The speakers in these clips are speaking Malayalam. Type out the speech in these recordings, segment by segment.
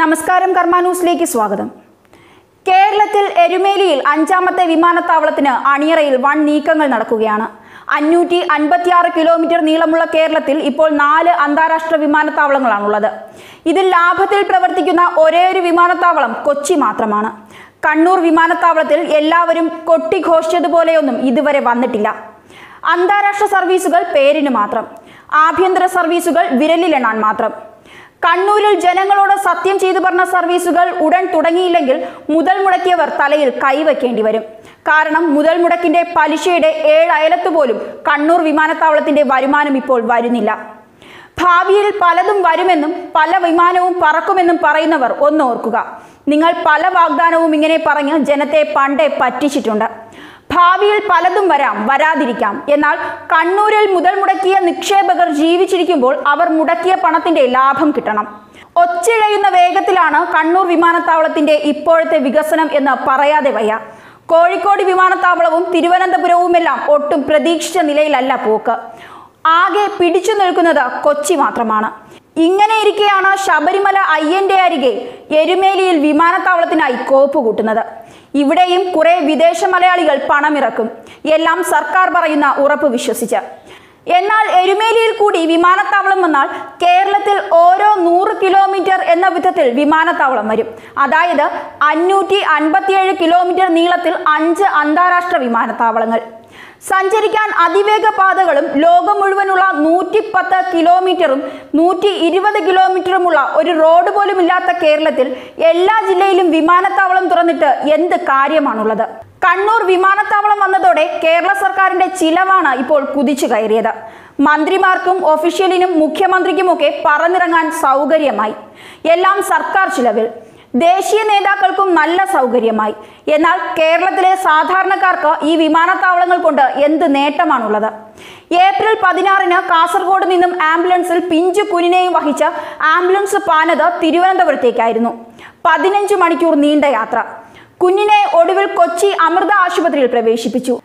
നമസ്കാരം കർമ്മ ന്യൂസിലേക്ക് സ്വാഗതം. കേരളത്തിൽ എരുമേലിയിൽ അഞ്ചാമത്തെ വിമാനത്താവളത്തിന് അണിയറയിൽ വൺ നീക്കങ്ങൾ നടക്കുകയാണ്. അഞ്ഞൂറ്റി അൻപത്തിയാറ് കിലോമീറ്റർ നീളമുള്ള കേരളത്തിൽ ഇപ്പോൾ നാല് അന്താരാഷ്ട്ര വിമാനത്താവളങ്ങളാണുള്ളത്. ഇതിൽ ലാഭത്തിൽ പ്രവർത്തിക്കുന്ന ഒരേ ഒരു വിമാനത്താവളം കൊച്ചി മാത്രമാണ്. കണ്ണൂർ വിമാനത്താവളത്തിൽ എല്ലാവരും കൊട്ടിഘോഷിച്ചതുപോലെയൊന്നും ഇതുവരെ വന്നിട്ടില്ല. അന്താരാഷ്ട്ര സർവീസുകൾ പേരിന് മാത്രം. ആഭ്യന്തര സർവീസുകൾ വിരലിലെണ്ണാൻ മാത്രം. കണ്ണൂരിൽ ജനങ്ങളോട് സത്യം ചെയ്തു പറഞ്ഞ സർവീസുകൾ ഉടൻ തുടങ്ങിയില്ലെങ്കിൽ മുതൽ മുടക്കിയവർ തലയിൽ കൈവയ്ക്കേണ്ടി വരും. കാരണം മുതൽ മുടക്കിന്റെ പലിശയുടെ ഏഴ് അയലത്ത് പോലും കണ്ണൂർ വിമാനത്താവളത്തിന്റെ വരുമാനം ഇപ്പോൾ വരുന്നില്ല. ഭാവിയിൽ പലതും വരുമെന്നും പല വിമാനവും പറക്കുമെന്നും പറയുന്നവർ ഒന്നോർക്കുക. നിങ്ങൾ പല വാഗ്ദാനവും ഇങ്ങനെ പറഞ്ഞ് ജനത്തെ പണ്ടേ പറ്റിച്ചിട്ടുണ്ട്. ഭാവിയിൽ പലതും വരാം വരാതിരിക്കാം. എന്നാൽ കണ്ണൂരിൽ മുതൽ മുടക്കിയ നിക്ഷേപകർ ജീവിച്ചിരിക്കുമ്പോൾ അവർ മുടക്കിയ പണത്തിന്റെ ലാഭം കിട്ടണം. ഒച്ചിഴയുന്ന വേഗത്തിലാണ് കണ്ണൂർ വിമാനത്താവളത്തിന്റെ ഇപ്പോഴത്തെ വികസനം എന്ന് പറയാതെ വയ്യ. കോഴിക്കോട് വിമാനത്താവളവും തിരുവനന്തപുരവുമെല്ലാം ഒട്ടും പ്രതീക്ഷിച്ച നിലയിലല്ല പോക്ക്. ആകെ പിടിച്ചു നിൽക്കുന്നത് കൊച്ചി മാത്രമാണ്. ഇങ്ങനെ ഇരിക്കെയാണ് ശബരിമല അയ്യന്റെ അരികെ എരുമേലിയിൽ വിമാനത്താവളത്തിനായി കോപ്പ് കൂട്ടുന്നത്. ഇവിടെയും കുറെ വിദേശ മലയാളികൾ പണമിറക്കും. എല്ലാം സർക്കാർ പറയുന്ന ഉറപ്പ് വിശ്വസിച്ച്. എന്നാൽ എരുമേലിയിൽ കൂടി വിമാനത്താവളം വന്നാൽ കേരളത്തിൽ ഓരോ നൂറ് കിലോമീറ്റർ എന്ന വിധത്തിൽ വിമാനത്താവളം വരും. അതായത് അഞ്ഞൂറ്റി അൻപത്തിയേഴ് കിലോമീറ്റർ നീളത്തിൽ അഞ്ച് അന്താരാഷ്ട്ര വിമാനത്താവളങ്ങൾ. സഞ്ചരിക്കാൻ അതിവേഗ പാതകളും ലോകം മുഴുവനുള്ള നൂറ്റി പത്ത് കിലോമീറ്ററും നൂറ്റി ഇരുപത് കിലോമീറ്ററുമുള്ള ഒരു റോഡ് പോലും ഇല്ലാത്ത കേരളത്തിൽ എല്ലാ ജില്ലയിലും വിമാനത്താവളം തുറന്നിട്ട് എന്ത് കാര്യമാണുള്ളത്? കണ്ണൂർ വിമാനത്താവളം വന്നതോടെ കേരള സർക്കാരിന്റെ ചിലവാണ് ഇപ്പോൾ കുതിച്ചു കയറിയത്. മന്ത്രിമാർക്കും ഒഫീഷ്യലിനും മുഖ്യമന്ത്രിക്കുമൊക്കെ പറന്നിറങ്ങാൻ സൗകര്യമായി. എല്ലാം സർക്കാർ ചിലവിൽ. ദേശീയ നേതാക്കൾക്കും നല്ല സൗകര്യമായി. എന്നാൽ കേരളത്തിലെ സാധാരണക്കാർക്ക് ഈ വിമാനത്താവളങ്ങൾ കൊണ്ട് എന്ത് നേട്ടമാണുള്ളത്? ഏപ്രിൽ പതിനാറിന് കാസർഗോഡ് നിന്നും ആംബുലൻസിൽ പിഞ്ചു കുഞ്ഞിനെയും വഹിച്ച ആംബുലൻസ് പാനത് തിരുവനന്തപുരത്തേക്കായിരുന്നു. പതിനഞ്ച് മണിക്കൂർ നീണ്ട യാത്ര. കുഞ്ഞിനെ ഒടുവിൽ കൊച്ചി അമൃത ആശുപത്രിയിൽ പ്രവേശിപ്പിച്ചു.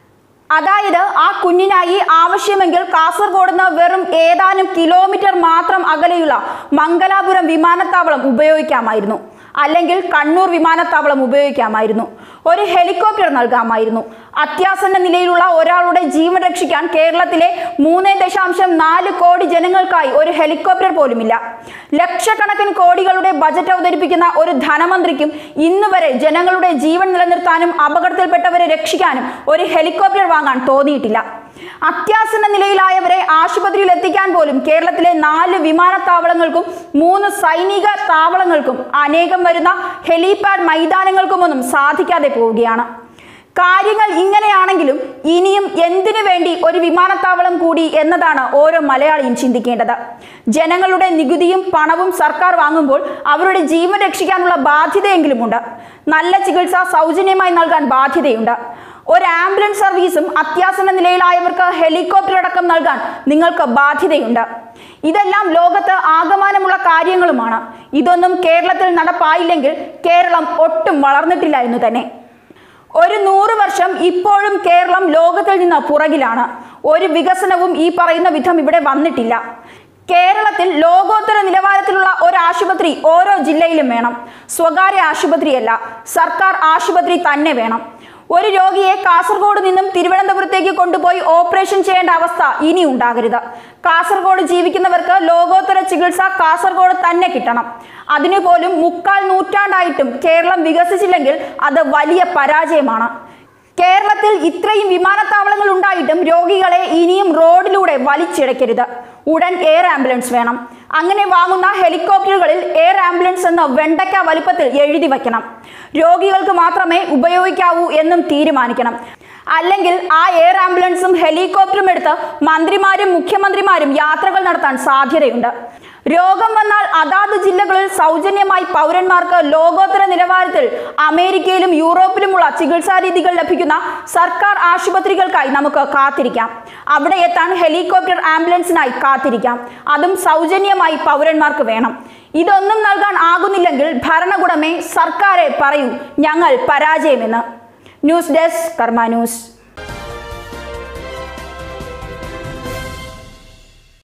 അതായത് ആ കുഞ്ഞിനായി ആവശ്യമെങ്കിൽ കാസർഗോഡ് നിന്ന് വെറും ഏതാനും കിലോമീറ്റർ മാത്രം അകലെയുള്ള മംഗലാപുരം വിമാനത്താവളം ഉപയോഗിക്കാമായിരുന്നു. അല്ലെങ്കിൽ കണ്ണൂർ വിമാനത്താവളം ഉപയോഗിക്കാമായിരുന്നു. ഒരു ഹെലികോപ്റ്റർ നൽകാമായിരുന്നു. അത്യാസന്ന നിലയിലുള്ള ഒരാളുടെ ജീവൻ രക്ഷിക്കാൻ കേരളത്തിലെ മൂന്ന് ദശാംശം നാല് കോടി ജനങ്ങൾക്കായി ഒരു ഹെലികോപ്റ്റർ പോലുമില്ല. ലക്ഷക്കണക്കിന് കോടികളുടെ ബജറ്റ് അവതരിപ്പിക്കുന്ന ഒരു ധനമന്ത്രിക്കും ഇന്ന് വരെ ജനങ്ങളുടെ ജീവൻ നിലനിർത്താനും അപകടത്തിൽപ്പെട്ടവരെ രക്ഷിക്കാനും ഒരു ഹെലികോപ്റ്റർ വാങ്ങാൻ തോന്നിയിട്ടില്ല. അത്യാസന്ന നിലയിലായവരെ ആശുപത്രിയിൽ എത്തിക്കാൻ പോലും കേരളത്തിലെ നാല് വിമാനത്താവളങ്ങൾക്കും മൂന്ന് സൈനിക താവളങ്ങൾക്കും അനേകം വരുന്ന ഹെലിപാഡ് മൈതാനങ്ങൾക്കുമൊന്നും സാധിക്കാതെ പോവുകയാണ്. കാര്യങ്ങൾ ഇങ്ങനെയാണെങ്കിലും ഇനിയും എന്തിനു വേണ്ടി ഒരു വിമാനത്താവളം കൂടി എന്നതാണ് ഓരോ മലയാളിയും ചിന്തിക്കേണ്ടത്. ജനങ്ങളുടെ നികുതിയും പണവും സർക്കാർ വാങ്ങുമ്പോൾ അവരുടെ ജീവൻ രക്ഷിക്കാനുള്ള ബാധ്യതയെങ്കിലുമുണ്ട്. നല്ല ചികിത്സ സൗജന്യമായി നൽകാൻ ബാധ്യതയുണ്ട്. ഒരു ആംബുലൻസ് സർവീസും അത്യാസന്ന നിലയിലായവർക്ക് ഹെലികോപ്റ്റർ അടക്കം നൽകാൻ നിങ്ങൾക്ക് ബാധ്യതയുണ്ട്. ഇതെല്ലാം ലോകത്ത് ആകമാനമുള്ള കാര്യങ്ങളുമാണ്. ഇതൊന്നും കേരളത്തിൽ നടപ്പായില്ലെങ്കിൽ കേരളം ഒട്ടും വളർന്നിട്ടില്ല എന്ന് തന്നെ. ഒരു നൂറ് വർഷം ഇപ്പോഴും കേരളം ലോകത്തിൽ നിന്ന് പുറകിലാണ്. ഒരു വികസനവും ഈ പറയുന്ന വിധം ഇവിടെ വന്നിട്ടില്ല. കേരളത്തിൽ ലോകോത്തര നിലവാരത്തിലുള്ള ഒരു ആശുപത്രി ഓരോ ജില്ലയിലും വേണം. സ്വകാര്യ ആശുപത്രിയല്ല സർക്കാർ ആശുപത്രി തന്നെ വേണം. ഒരു രോഗിയെ കാസർഗോഡ് നിന്നും തിരുവനന്തപുരത്തേക്ക് കൊണ്ടുപോയി ഓപ്പറേഷൻ ചെയ്യേണ്ട അവസ്ഥ ഇനി ഉണ്ടാകരുത്. കാസർഗോഡ് ജീവിക്കുന്നവർക്ക് ലോകോത്തര ചികിത്സ കാസർഗോഡ് തന്നെ കിട്ടണം. അതിനു പോലും മുക്കാൽ നൂറ്റാണ്ടായിട്ടും കേരളം വികസിച്ചില്ലെങ്കിൽ അത് വലിയ പരാജയമാണ്. കേരളത്തിൽ ഇത്രയും വിമാനത്താവളങ്ങൾ ഉണ്ടായിട്ടും രോഗികളെ ഇനിയും റോഡിലൂടെ വലിച്ചിഴക്കരുത്. ഉടൻ എയർ ആംബുലൻസ് വേണം. അങ്ങനെ വാങ്ങുന്ന ഹെലികോപ്റ്ററുകളിൽ എയർ ആംബുലൻസ് എന്ന് വെണ്ടയ്ക്ക വലുപ്പത്തിൽ എഴുതി വയ്ക്കണം. രോഗികൾക്ക് മാത്രമേ ഉപയോഗിക്കാവൂ എന്നും തീരുമാനിക്കണം. അല്ലെങ്കിൽ ആ എയർ ആംബുലൻസും ഹെലികോപ്റ്ററും എടുത്ത് മന്ത്രിമാരും മുഖ്യമന്ത്രിമാരും യാത്രകൾ നടത്താൻ സാധ്യതയുണ്ട്. രോഗം വന്നാൽ അതാത് ജില്ലകളിൽ സൗജന്യമായി പൗരന്മാർക്ക് ലോകോത്തര നിലവാരത്തിൽ അമേരിക്കയിലും യൂറോപ്പിലുമുള്ള ചികിത്സാരീതികൾ ലഭിക്കുന്ന സർക്കാർ ആശുപത്രികൾക്കായി നമുക്ക് കാത്തിരിക്കാം. അവിടെ എത്താൻ ഹെലികോപ്റ്റർ ആംബുലൻസിനായി കാത്തിരിക്കാം. അതും സൗജന്യമായി പൗരന്മാർക്ക് വേണം. ഇതൊന്നും നൽകാൻ ആകുന്നില്ലെങ്കിൽ ഭരണകൂടമേ സർക്കാരെ പറയൂ ഞങ്ങൾ പരാജയമെന്ന്. News desk Karma news.